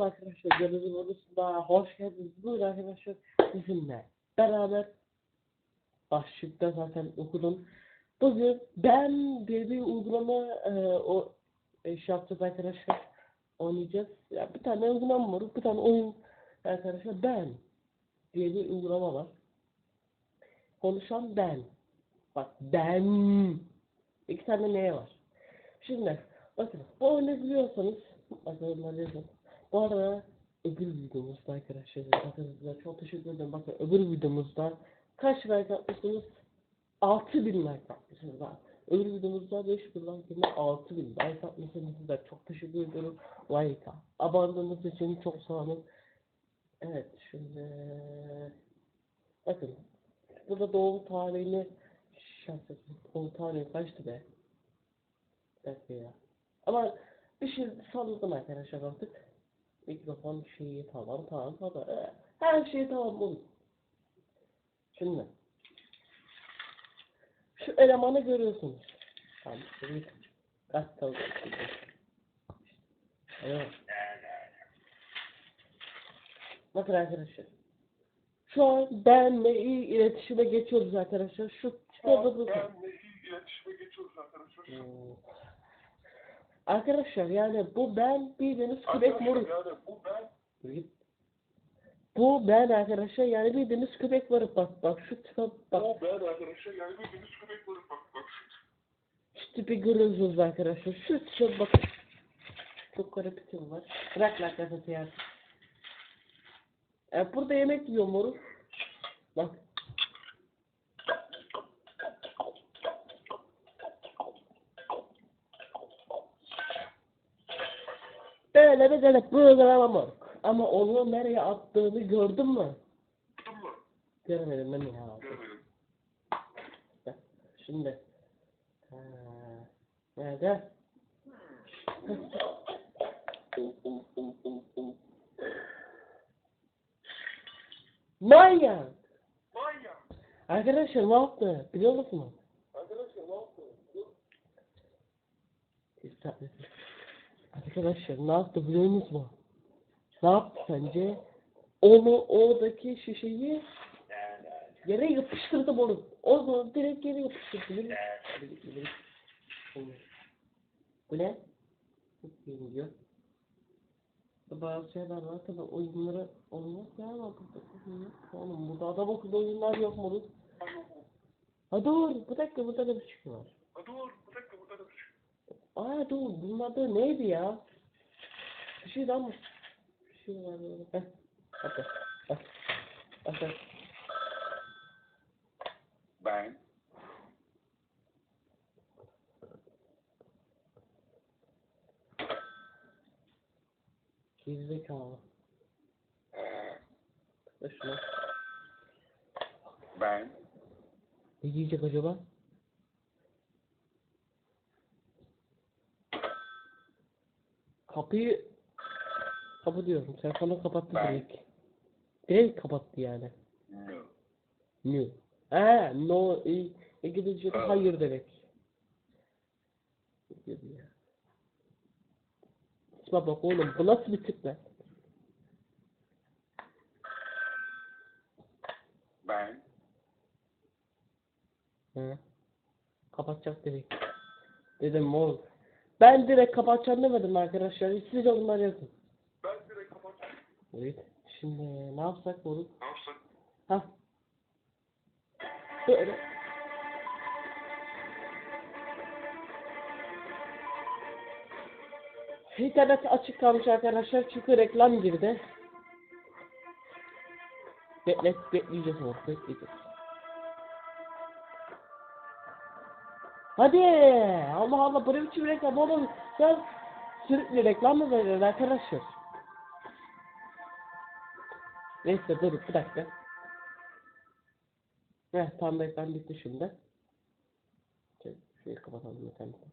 Merhaba arkadaşlar, Gönüllü Bonus'una hoş geldiniz. Bugün arkadaşlar sizinle beraber başlıkta zaten okudum. Bugün ben diye bir uygulama e, o e, şey arkadaşlar. Oynayacağız. Ya bir tane uygulama var, bir tane oyun arkadaşlar ben diye bir uygulama var. Konuşan ben. Bak ben. İki tane neye var. Şimdi bakın bu oyunu biliyorsanız bakın onları yazın. Bu arada öbür videomuzda arkadaşlar bakın size çok teşekkür ederim. Bakın öbür videomuzda kaç like atmışsınız? 6000 like atmışsınız. ha. Öbür videomuzda 5000 like yerine 6000 like atmışsınız. Size çok teşekkür ediyorum. Like abone olduğunuz için çok sağ olun. Evet şimdi bakın burada doğum tarihini şahsen doğum tarihi kaçtı be? Bir ya. Ama bir şey salladım arkadaşlar artık. Mikrofon şeyi tamam tamam tamam. Ee, Her şey tamam oğlum. Şimdi. Şu elemanı görüyorsunuz. Tamam. Şimdi. Kaç tamam. Evet. Bakın arkadaşlar. Şu an benle iyi iletişime geçiyoruz arkadaşlar. Şu kitaba bakın. Benle iyi iletişime geçiyoruz arkadaşlar. Hmm. Arkadaşlar yani bu ben bildiğiniz köpek moruk. yani bu ben Bu ben arkadaşlar yani bildiğiniz köpek moruk. Bak bak şu tipe bak. Bu ben arkadaşlar yani bildiğiniz köpek var bak bak şu. şu tipi görüyorsunuz arkadaşlar. Şu tipe bak. Çok garip bir tip var. Bırak lan kafası ya e, burada yemek yiyor moruk. Bak Tane uygulama moruk. Ama onu nereye attığını gördün mü? Tuttun mu? Görmedim ben ya. Görmedim. Bak, Şimdi. Ha, nerede? Manyak! Manyak. Arkadaşlar ne yaptı? Biliyor musunuz? Arkadaşlar ne yaptın? Arkadaşlar ne yaptı biliyor musunuz? Ne yaptı sence? Onu oradaki şişeyi yere yapıştırdı bunu. O zaman direkt yere yapıştırdı. Biliyor musun? Bu ne? İyi diyor. Bazı şeyler var tabi oyunları olmaz ya ama burada. Oğlum burada adam akıllı oyunlar yok mu? Ha dur bir dakika burada da bir şey var. Ha dur bir dakika burada da bir şey. Aa dur bunun adı neydi ya? Bir şey daha mı? Bir şey var böyle. Heh. Hadi. Bak. Bak. bak. Ben Gerizekalı. Ver şunu. ben Ne diyecek acaba? Kapıyı kapı diyorum. Telefonu kapattı direkt. Direkt kapattı yani. no. No. Ha, no. İ- İngilizce'de Evet. hayır demek. Şuna bak oğlum bu nasıl bir tip lan? Ben He. Kapatacak dedik. Dedim oğlum. Ben direkt kapatacağım demedim arkadaşlar. Siz bunları yazın. ben direkt kapatacağım. Evet. Şimdi ne yapsak oğlum? Ne yapsak? Ha. Böyle. İnternet açık kalmış arkadaşlar çünkü reklam girdi. Beklet, bekleyeceğiz onu, bekleyeceğiz. Hadi! Allah Allah, bu ne biçim reklam oğlum? Sen sürekli reklam mı veriyorsun arkadaşlar? Neyse dur bir dakika. Heh tam reklam bitti şimdi. Şeyi kapatalım internetten.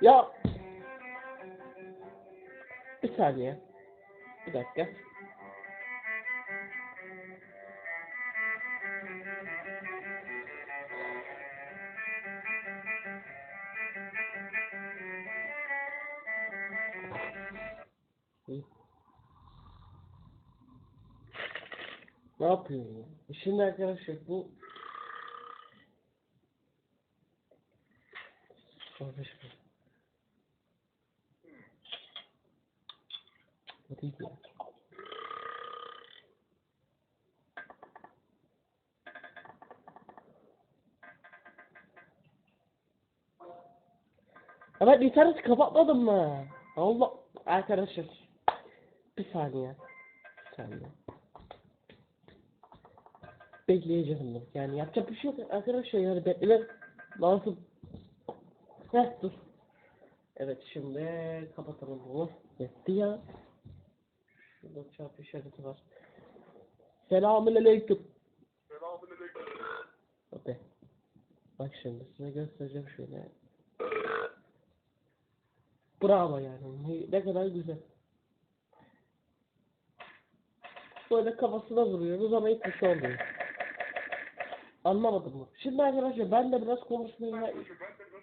Ya bir saniye. Bir dakika. Ne yapıyorum? Şimdi arkadaşlar bu Çalışmıyor. Değil ya. Ama interneti kapatmadım mı? Allah arkadaşlar. Bir saniye. Bir saniye. Bekleyeceğim bunu. Yani yapacak bir şey yok arkadaşlar yani beklemek lazım. Heh dur. Evet şimdi kapatalım bunu. Yetti ya. Şurada çarpı işareti var. Selamun aleyküm. Selamünaleyküm. Hadi. Bak şimdi size göstereceğim şöyle. Bravo yani. Ne kadar güzel. Böyle kafasına vuruyoruz ama hiçbir şey olmuyor. Anlamadım mı? Şimdi arkadaşlar ben de biraz konuşmayı Ben de biraz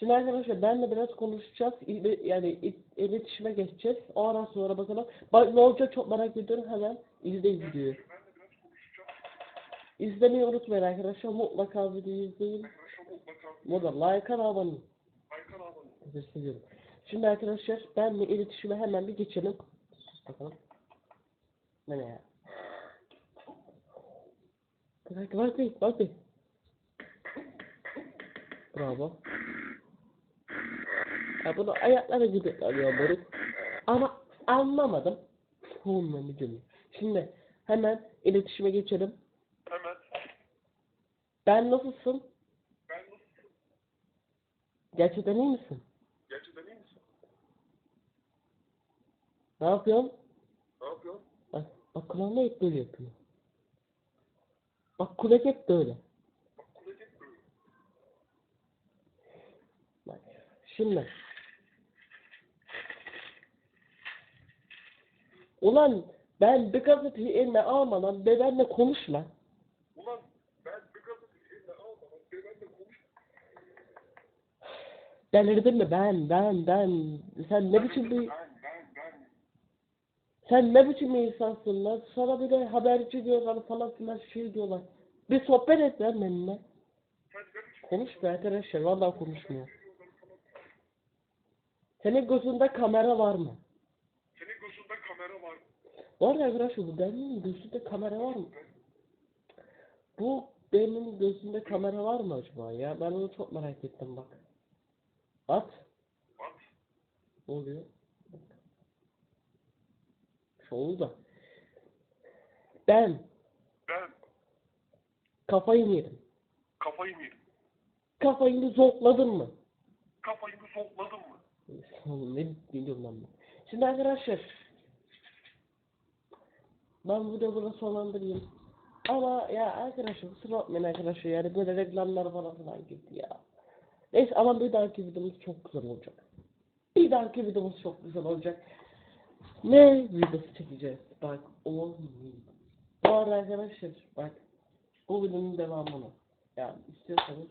Şimdi arkadaşlar benle biraz konuşacağız. Yani il- iletişime geçeceğiz. O ara sonra bakalım. Bak ne olacak çok merak ediyorum. Hemen izleyin videoyu. İzlemeyi unutmayın arkadaşlar. Mutlaka videoyu izleyin. Burada like abone olun. Seviyorum. Şimdi arkadaşlar benle iletişime hemen bir geçelim. Bakalım. Ne ne ya? Bak bak bir. Bravo. Ya bunu ayakları gibi alıyor moruk. Ama anlamadım. Cümle. Şimdi hemen iletişime geçelim. Hemen. Ben nasılsın? Ben nasılsın? Gerçekten iyi misin? Gerçekten iyi misin? Ne yapıyorsun? Ne yapıyorsun? Bak, bak kulağına hep böyle yapıyor. Bak kulak hep böyle. Bak kulacak böyle. Bak. Şimdi. Ulan ben bir gazeteyi eline almadan bebenle konuşma. Ulan ben bir gazeteyi eline almadan benimle konuş. Delirdin mi ben ben ben. Sen ne biçim bir sen ne biçim bir insansın lan? Sana bir de haberci diyorlar falan filan şey diyorlar. Bir sohbet et lan benimle. Konuş be arkadaşlar vallahi konuşmuyor. Senin gözünde kamera var mı? Senin gözünde kamera var. Bu arada arkadaşlar bu benim gözümde kamera var mı? Bu benim gözümde kamera var mı acaba ya? Ben onu çok merak ettim bak. At. Bak. Ne oluyor? Şu oldu da. Ben Ben kafayı mı yedim? kafayı mı yedim? Kafayı zokladın mı? Kafayı mı zokladın mı? Ne biliyorum ben. Şimdi arkadaşlar ben burada burada sonlandırayım. Ama ya arkadaşlar kusura bakmayın arkadaşlar yani böyle reklamlar falan filan girdi ya. Neyse ama bir dahaki videomuz çok güzel olacak. Bir dahaki videomuz çok güzel olacak. Ne videosu çekeceğiz? Bak oğlum. Bu arada arkadaşlar bak bu videonun devamını yani istiyorsanız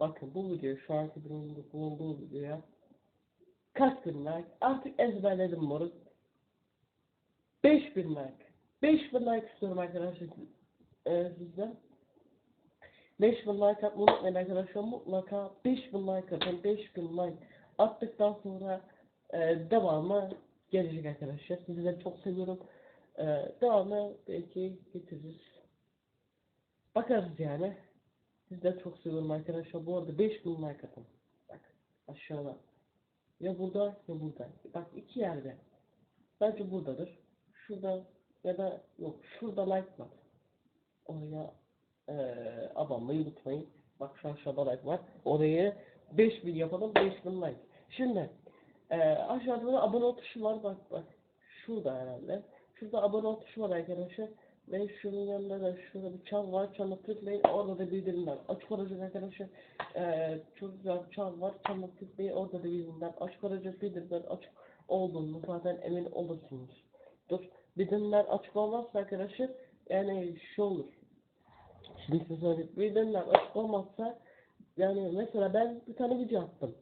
bakın bu video şu anki durumda bulunduğu videoya kaç bin like artık ezberledim moruk 5000 like 5000 like istiyorum arkadaşlar. Ee, sizden. 5000 like atmayı unutmayın arkadaşlar. Mutlaka 5000 like atın. 5000 like attıktan sonra e, devamı gelecek arkadaşlar. Sizleri çok seviyorum. E, devamı belki getiririz. Bakarız yani. Sizleri çok seviyorum arkadaşlar. Bu arada 5000 like atın. Bak aşağıda. Ya burada ya burada. Bak iki yerde. Bence buradadır. Şurada ya da yok şurada like var. Oraya eee abanmayı unutmayın. Bak şu aşağıda like var. Orayı 5000 yapalım 5000 like. Şimdi eee aşağıda da abone ol tuşu var bak bak. Şurada herhalde. Şurada abone ol tuşu var arkadaşlar. Ve şunun yanında da şurada bir çan var. Çana tıklayın. Orada da bildirimler açık olacak arkadaşlar. Ee, çok güzel bir çan var. Çana tıklayın. Orada da bildirimler açık olacak. Bildirimler açık olduğunu zaten emin olursunuz. Dur. Bildirimler açık olmazsa arkadaşlar yani şu olur. Şimdi size söyleyeyim. Bildirimler açık olmazsa yani mesela ben bir tane video attım.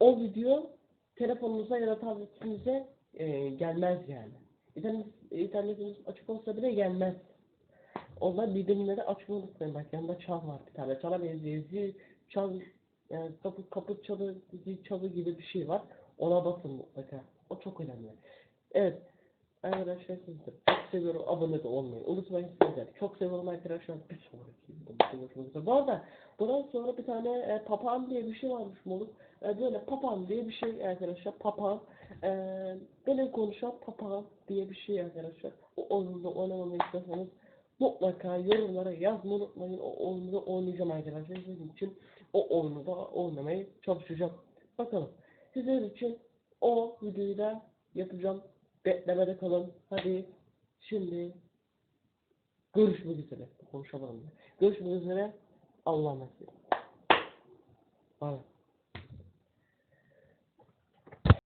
O video telefonunuza ya da tabletinize e, gelmez yani. İnternet, internetiniz açık olsa bile gelmez. Onlar bildirimleri açmayı unutmayın. Bak yanında çal var bir tane. Çala benziyor. Zil, çal, yani kapı, kapı çalı, zil çalı gibi bir şey var. Ona basın mutlaka. O çok önemli. Evet. Arkadaşlar sizleri çok seviyorum. Abone de olmayı unutmayın sizler. Çok seviyorum arkadaşlar. Bir sonraki üzere. Bu arada bundan sonra bir tane e, papağan diye bir şey varmış Moluk. E, böyle papağan diye bir şey arkadaşlar. Papağan. E, böyle konuşan papağan diye bir şey arkadaşlar. O oyunda oynamamı istiyorsanız mutlaka yorumlara yazmayı unutmayın. O oyunu da oynayacağım arkadaşlar. Sizin için o oyunu da oynamaya çalışacağım. Bakalım. Sizler için o videoyu da yapacağım. Beklemede kalın. Hadi şimdi görüşmek üzere. Konuşamadım. Görüşmek üzere. Allah'a emanet olun.